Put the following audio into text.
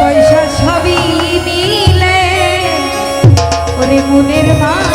পয়সা সবই মিলে। ওরে মনের মিলে